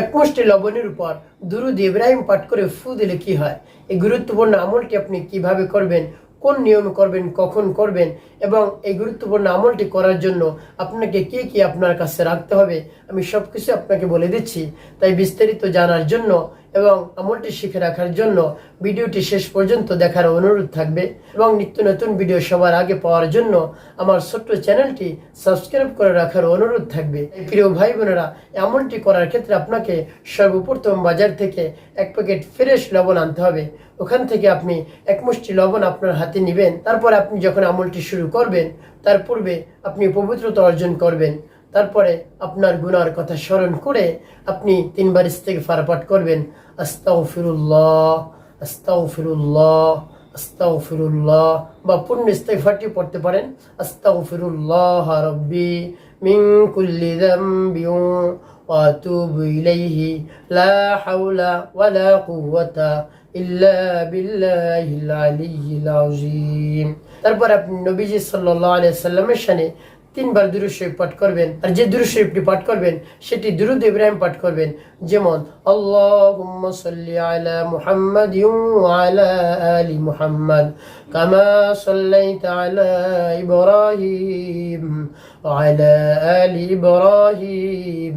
এক মুষ্টি লবণের উপর দুরুদ ইব্রাহিম পাঠ করে ফু দিলে কি হয়? এই গুরুত্বপূর্ণ আমলটি আপনি কীভাবে করবেন? কোন নিয়মে করবেন? কখন করবেন? এবং এই গুরুত্বপূর্ণ আমলটি করার জন্য আপনাকে কি কি আপনার কাছে রাখতে হবে? আমি সব কিছু আপনাকে বলে দিচ্ছি। তাই বিস্তারিত জানার জন্য এবং আমলটি শিখে রাখার জন্য ভিডিওটি শেষ পর্যন্ত দেখার অনুরোধ থাকবে এবং নিত্য নতুন ভিডিও সবার আগে পাওয়ার জন্য আমার ছোট্ট চ্যানেলটি সাবস্ক্রাইব করে রাখার অনুরোধ থাকবে। প্রিয় ভাই বোনেরা এমনটি করার ক্ষেত্রে আপনাকে সর্বপ্রথম বাজার থেকে এক প্যাকেট ফ্রেশ লবণ আনতে হবে। ওখান থেকে আপনি এক মুষ্টি লবণ আপনার হাতে নেবেন। তারপর আপনি যখন আমলটি শুরু করবেন, তার পূর্বে আপনি পবিত্রতা অর্জন করবেন। তারপরে আপনার গুনার কথা স্মরণ করে আপনি তিনবার ইস্তেগফার পাঠ করবেন, আস্তাগফিরুল্লাহ আস্তাগফিরুল্লাহ আস্তাগফিরুল্লাহ, বা পূর্ণ ইস্তেগফারটি পড়তে পারেন, আস্তাগফিরুল্লাহ রাব্বি মিন কুল্লি ওয়া আতুবু ইলাইহি, লা হাওলা ওয়ালা কুওয়াতা ইল্লা বিল্লাহিল আলিয়্যিল আযীম। তারপর আপনি নবীজি সাল্লাল্লাহু আলাইহি সাল্লামের শানে তিনবার দুরু শরীফ পাঠ করবেন, আর যে দুরু শরীফটি পাঠ করবেন, সেটি দুরুদ ইব্রাহিম পাঠ করবেন। যেমন, আল্লাহুম্মা সাল্লি আলা মুহাম্মাদিন ওয়া আলা আলি মুহাম্মাদ আলা ইব্রাহিম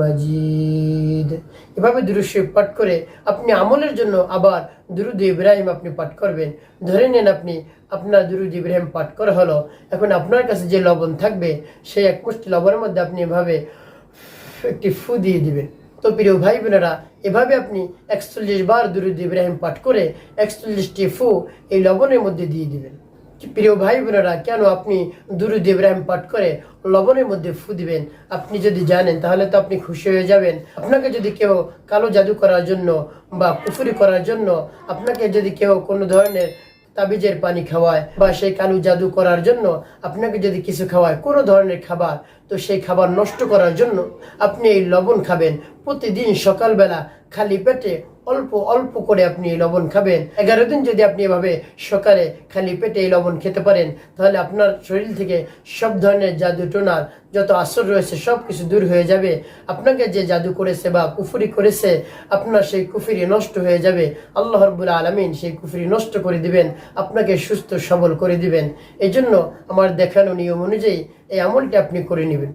মাজিদ। এভাবে দুরুদ পাঠ করে আপনি আমলের জন্য আবার দুরুদ ইব্রাহিম আপনি পাঠ করবেন। ধরে নেন আপনি আপনার দুরুদ ইব্রাহিম পাঠ করা হলো। এখন আপনার কাছে যে লবণ থাকবে, সেই এক মুষ্টি লবণের মধ্যে আপনি এভাবে একটি ফু দিয়ে দিবেন। তো প্রিয় ভাই বোনেরা, এভাবে আপনি একচল্লিশ বার দুরুদ ইব্রাহিম পাঠ করে একচল্লিশটি ফু এই লবণের মধ্যে দিয়ে দিবেন। প্রিয় ভাই বোনেরা, কেন আপনি দুরুদ ইব্রাহিম পাঠ করে লবণের মধ্যে ফু দিবেন? আপনি যদি জানেন, তাহলে তো আপনি খুশি হয়ে যাবেন। আপনাকে যদি কেউ কালো জাদু করার জন্য বা কুফুরি করার জন্য আপনাকে যদি কেউ কোনো ধরনের তাবিজের পানি খাওয়ায় বা সেই কালু জাদু করার জন্য আপনাকে যদি কিছু খাওয়ায়, কোনো ধরনের খাবার, তো সেই খাবার নষ্ট করার জন্য আপনি এই লবণ খাবেন। প্রতিদিন সকালবেলা খালি পেটে অল্প অল্প করে আপনি এই লবণ খাবেন। এগারো দিন যদি আপনি এভাবে সকালে খালি পেটে এই লবণ খেতে পারেন, তাহলে আপনার শরীর থেকে সব ধরনের জাদু টোনার যত আসর রয়েছে সব কিছু দূর হয়ে যাবে। আপনাকে যে জাদু করেছে বা কুফুরি করেছে, আপনার সেই কুফুরি নষ্ট হয়ে যাবে। আল্লাহ রব্বুল আলমিন সেই কুফুরি নষ্ট করে দিবেন, আপনাকে সুস্থ সবল করে দিবেন। এই জন্য আমার দেখানো নিয়ম অনুযায়ী এই আমলটি আপনি করে নেবেন।